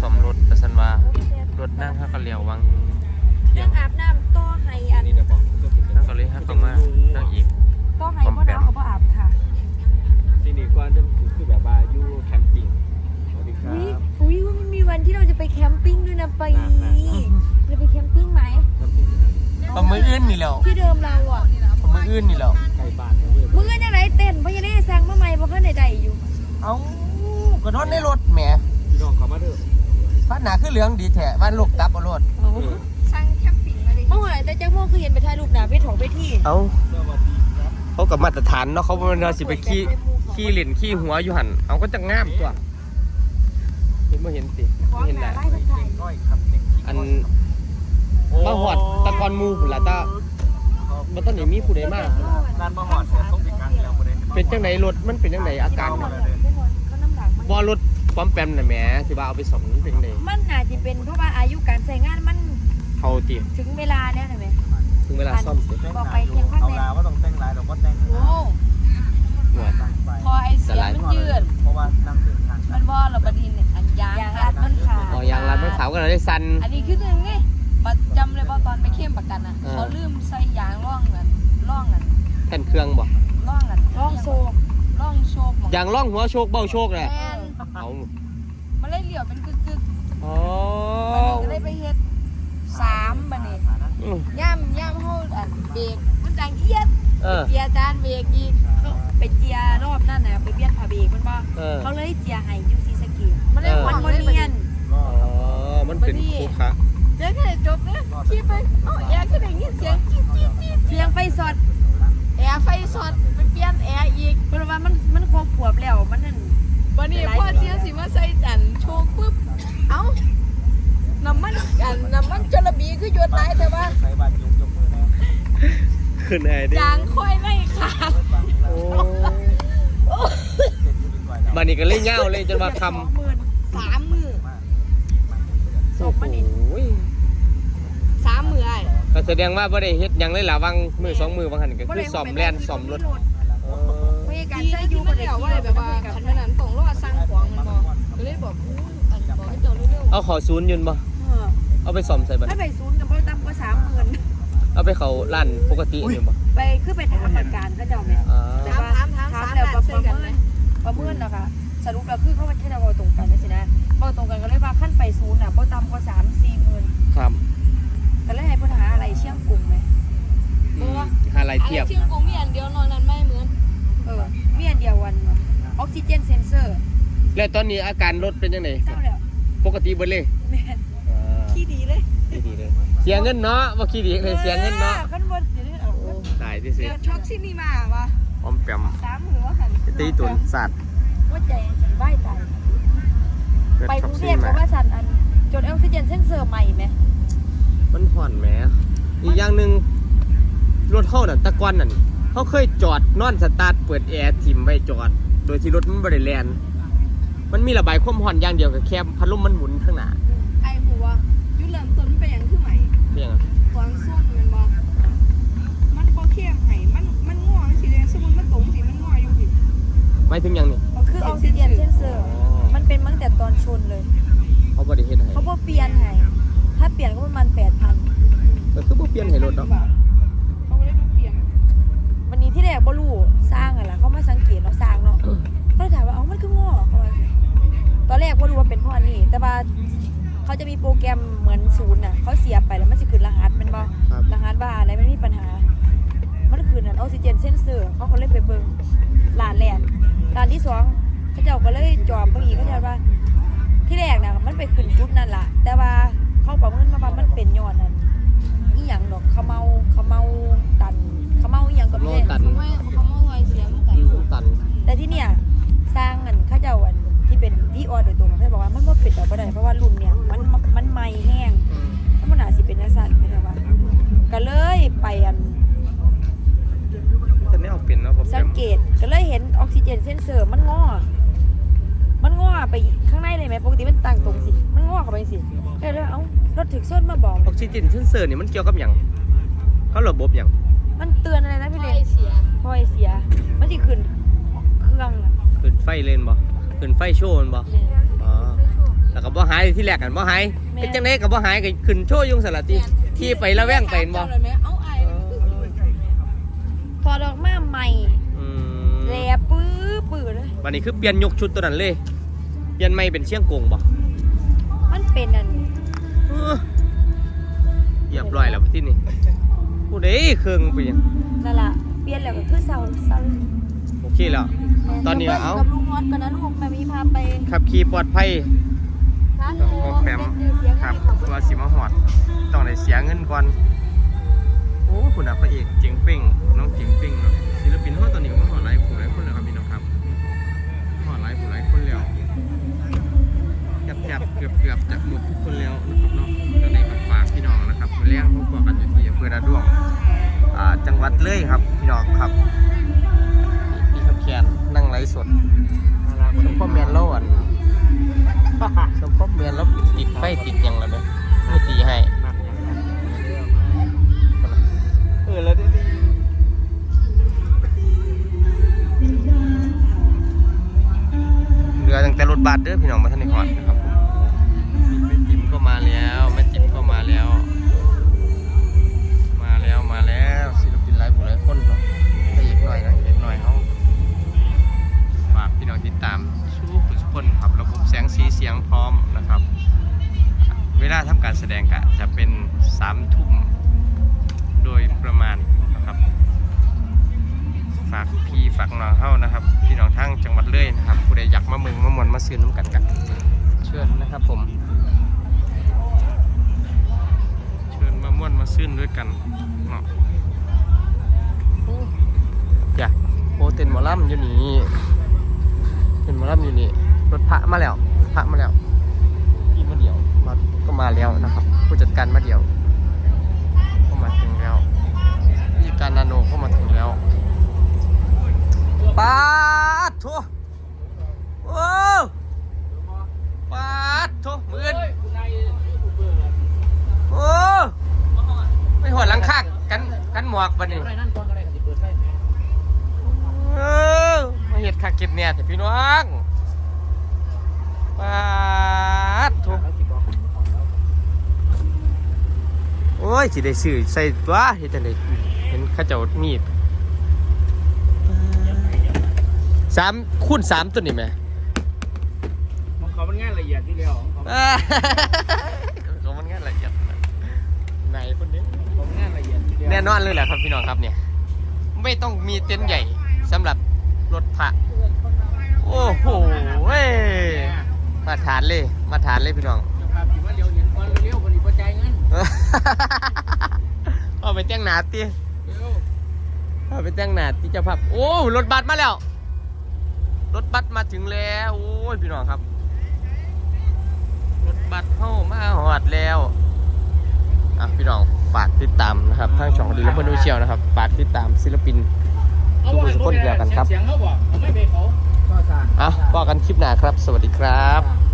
สมรถประสันว่ารถนั่งห้าก็เลี้ยววังเที่ยนั่งงอาบน้ำต่อไห้อันนี่เดี๋ยวบอกก็คือนั่งก็เลยห้าก็มานั่งอีก ต่อไห้บ่น้ำเขาบ่อาบค่ะที่นี่ก็จะคือแบบว่าอยู่แคมปิ้งสวัสดีครัอุ้ยบอุ้ยว่ามันมีวันที่เราจะไปแคมปิ้งด้วยนะไปน่ะน่ะเราไปแคมปิ้งไหมแคมปิ้งเอามืออื่นนี่แล้วที่เดิมเราอะเอามืออื่นนี่แล้วใกล้บ้านนะเว้ยมึงก็ยังไงเต้นเพราะยังได้แซงมาใหม่เพราะเขาใดๆอยู่ เอาก็นอนในรถแหม พี่น้องเขามาเด้อบ้านหนาคือเหลืองดีแท้บ้านลูกตับเอารถช่างแคมปิ้งมาดิเมื่อไหร่แต่เจ้าโม่คือเห็นไปถ่ายรูปหนาเวทของเวทีเอาสวัสดีครับเขากับมาตรฐานเนาะเขาบ่แมันเราสิไปขี้ขี้เหรียญขี้หัวอยู่หันเอาก็จะงามตัวเห็นบ่เห็นสิของเห็นหแหนาละไล่ทักทายก้อยครับเด็กอันมาหอดตะกอนหมูพุ่นละตาบ่ต้องได้มีผู้ใดมาร้านมาหอดแต่ต้องติดกันแล้วบ่ได้เป็นจังไดรถมันเป็นจังไดอาการเขามันน้ำหนักมันบ่รถ ปอมแปมน่ะแหมสิว่าเอาไปสมมันเป็นจังไดมันอาจจะเป็นเพราะว่าอายุการใช้งานมันเขาติถึงเวลาแล้วนะแม่ถึงเวลาซ่อมเสร็จบอกไปเพียงข้างเอาในลาว่าต้องแต่งลายเราก็แต่งโอ้หวดตั้งไปพอไอเสียงมันยืดเพราะว่านั่งถึงทางมันว่าเราบดินเนี่ยอันยางยางรัดมันขาดอ๋อยางรัดมันขาวก็เลยได้สั่นอันนี้คือหนึ่งไงประจำเลยว่าตอนไปเข้มประกันอะเออเขาลืมใส่ยางร่องนั่นร่องนั่นแผ่นเครื่องบ่ร่องนั่นร่องโซกร่องโชคยางร่องหัวโชคเบ้าโชคแหละแมน เอามันเลยเหลียวเป็นกึกกึกอ๋อมันก็เลยไปเฮ็ดสามบันนี้อืมย่ำย่ำเขาอันเบรกมันดังเอียดเออเกียร์จานเบรกอีกเขาไปเจียรอบนั่นน่ะไปเบียดผาเบรกมันบ่เออเขาเลยเจียให้อยูซีสะเกีมันเลยเออหวัมันงบ่เลยเนียนอ๋อมันเป็นคูคะเดี๋ยวแค่จบเนี่ยขี่ไปเอ้าแอร์ก็ได้ยินเสียงจี๊ดจี๊ดจี๊ดเสียงไฟสดแอร์ไฟสดไปเปลี่ยนแอร์อีกเพราะว่ามันมันครบขวบแล้วมันนั่น วันนี้พ่อเสียสิมาใส่จันโชว์ปุ๊บ เอ้าน้ำมันอันน้ำมันจระบีคือหยดไหลแต่ว่าใส่บ้านยกยกมือนะขึ้นไอ้ดิยางค่อยไม่ขาดโอ้บันนี้ก็เล่นเง่าเลยจนว่าคสองหมื่นสามหมื่นำศพมันนี่โอ้ยสามมือไอ้ก็แสดงว่าบ่ได้เฮ็ดหยังเลยล่ะวังมือสองมือวังหันก็คือซ่อมแล่นซ่อมรถเออพยา การดีใช้นะอยูที่บ่มันได้เดี๋ยวว่าแบบว่าคันนั้นตรงรอดสร้างขวางมันบอกก็เลยบอกอู้อันบอกให้เจ้าเร็วเอาเขอศูนย์ยืนบ่เออเอาไปซ่อมใส่บัดถ้าไปศูนย์กับบ่ต่ำกว่าสามหมื่นเอาไปเขาร้านปกตินี่บ่ไปคือไปถามประกันเขาเจ้าแม่อ่าแต่ว่าถามแล้วประเมินประเมินนะคะสรุปแล้วคือเขาว่าแค่เราเอาตรงกันนะสินะเอาตรงกันก็เลยว่าขั้นไปศูนย์อะบ่ต่ำกว่าสามสี่หมื่นครับก็เลยให้ปัญหาอะไรเชี่ยงกลุ่มไหม อืมหาอะไรๆอันเทียบ เชียงกงมี แล้วตอนนี้อาการรถเป็นจังไดเศร้าแล้วปกติเบิดเลยแม่นอ่าขี้ดีเลยดีๆเลยเสียเงินเนาะบ่คิดดีเลยเสียเงินเนาะขั้นบนเดี๋ยวนี้เอาตายที่สิเดี๋ยวช็อกที่นี่มาว่ะออมแปมสามหมื่นว่าหันตีตุนสัตว์ว่าใจฉันไหวตายเกิดไปช็กอกรุงเทซี่พเพมาราะว่าฉันอันจดออกซิเจนเซนเซอร์ใหม่ไหมมันห่อนแหมอีกอย่างหนึ่งรถเท่านั่นแตะกอนนั่นเขาเคยจอดนอนสตาร์ทเปิดแอร์ทิมไว้จอด โดยที่รถมันบริแลน มันมีระบายความห่อนอย่างเดียวกับแค่พัดลมมันหมุนข้างหน้าไอ้หัวยุดเริ่มต้นมันเป็นอย่างคือใหม่เพียงความส้มมันบอกมันบ่เข้มไห้มันมันง่วงสิเลยสมมุติมันตรงสิมันง่วงอยู่สิไม่ถึงอย่างนี้มันคือออกซิเจนเซนเซอร์มันเป็นมาตั้งแต่ตอนชนเลย เขาบริเฮ็ดให้เขาบอกเปลี่ยนให้ถ้าเปลี่ยนก็ประมาณแปดพันก็คือบ่เปลี่ยนให้รถเนาะเขาไม่ได้ดูเปลี่ยนวันนี้ที่แรกบ่รู้สร้างอะไรเขามาสังเกตเนาะสร้างเนาะก็เลยถามว่าเอ้ามันคือง้อเขาว่า ตอนแรกบ่รู้ว่าเป็นเพราะอันนี้แต่ว่าเขาจะมีโปรแกรมเหมือนศูนย์น่ะเขาเสียบไปแล้วมันจะขึ้นรหัสแมันบ่ครับ รหัสว่าอะไรมันมีปัญหา มันคือนั่นออกซิเจนเซนเซอร์เขาก็เลยไปเบิ่งร้านแรกร้านที่สองเขาเจ้าก็เลยจอบเบิ่งอีกเขาเจ้าว่า ที่แรกน่ะมันไปขึ้นจุดนั่นล่ะ แต่ว่าเขาประเมินมาว่ามันเป็นย้อนนั่นอีหยังดอกเขาเมาเขาเมาตันเขาเมาอีหยังก็โลไม่ตัได้นเขาไม่เขาไม่ เกตก็เลยเห็นออกซิเจนเซนเซอร์มันงอ มันงอไปข้างในเลยไหมปกติมันตั้งตรงสิ มันงอเข้าไปสิก็เลยเอ้ารถถึกส้นมาบอก ออกซิเจนเซนเซอร์นี่มันเกี่ยวกับหยังเขาระบบหยังมันเตือนอะไรนะพี่ไฟเล็กเสียพอยเสีย มันสิขึ้นเครื่องน่ะขึ้นไฟเลนบ่ขึ้นไฟโชว์มันบ่เนี่ยอ๋อแล้วก็บ่หายที่แรกกันบ่หายเป็นจังไดก็บ่หายก็ขึ้นโชว์อยุงสลัดติที่ไปละแวงไปเห็นบ่เจ้าเลยไหมเอาไอ้พอดอกมาใหม่อืม วันนี้คือเปลี่ยนยกชุดตัวนั้นเลย เปลี่ยนใหม่เป็นเชียงกงบ่มันเป็นอันเออเรียบร้อยแล้วที่นี่ผู้ใดเครื่องไปยังนั่นล่ะเปลี่ยนแล้วก็คือเศร้าเศร้าโอเคแล้ว ตอนนี้เอากับลุงฮอตกันนะลูกแม่มีพาไปขับขี่ปลอดภัยร้านโอ้แปมครับตัวสิมาหอดต้องได้เสียเงินก่อนโอ้คุณอาพระเอกเจ๋งเป้งน้องเจ๋งเป้งเนาะศิลปินเขาตอนนี้ก็มาหอดหลายผู้หลายคนเลยครับพี่น้องครับ หลายคนแล้วแทบแทบเกือบเกือบจะหมดทุกคนแล้วนะครับเนาะตอนนี้ก็ฝากพี่น้องนะครับมาเลี้ยงพวกบอกกันอยู่ที่อำเภอระดวงอ่าจังหวัดเลยครับพี่น้องครับพี่ขับแขนนั่งไลฟ์สดสมพ่อเมนเล่าอันสมพ่อเมนแล้วติดไฟติดยังแล้วเนี่ย ดเด้อพี่น้องมาท่านนี้ มาซื้อน้ำกันกัน เชิญนะครับผม เชิญมาม่วนมาซื้อด้วยกันเนาะอยาโอเต็นหมอลำอยู่นี่เต็นหมอลำอยู่นี่รถพระมาแล้วพระมาแล้วพี่มาเดียวมาก็มาแล้วนะครับ ผู้จัดการมาเดียวก็มาถึงแล้วผู้จัดการนาโนก็มาถึงแล้วปาดโถโอ้ปาดโถหมื่น โอ้ไม่หัวหลังคากกัน กันหมวกบันนี่เออมาเห็ดคาเก็บเนี่ยแต่พี่น้องปาดทุกโอ้ยสิได้ซื้อใส่ตัวเห็นจังไดเห็นเข้าเจ้ามีดสามคูณสามตัวนี่ไหมของเขามันงานละเอียดที่เดียวของเขาอ่าเขามันงานละเอียดไหนคนนี้ แน่นอนเลยแหละครับพี่น้องครับเนี่ย ไม่ต้องมีเต็นท์ใหญ่สำหรับรถพระโอ้โหเว้ยมาฐานเลยมาฐานเลยพี่น้องเจ้าภาพคิดว่าเร็วเห็นก่อนเร็วคนนี้พอใจายเงินเอาไปแต่งหนาตีเร็วเอาไปแต่งหนาตีเจ้าภาพโอ้รถบัสมาแล้ว รถบัสมาถึงแล้วโอ้ยพี่น้องครับ รถบัสเข้ามาหอดแล้วอะพี่น้อง ฝากติดตามนะครับทางช่องดีและเพื่อนดูเชียวนะครับ ฝากติดตามศิลปินทุกคนทุกคนเดียวกันครับ เสียงเขาบอกไม่เบรกเขา ก็สั่งอะบอกกันคลิปหน้าครับ สวัสดีครับ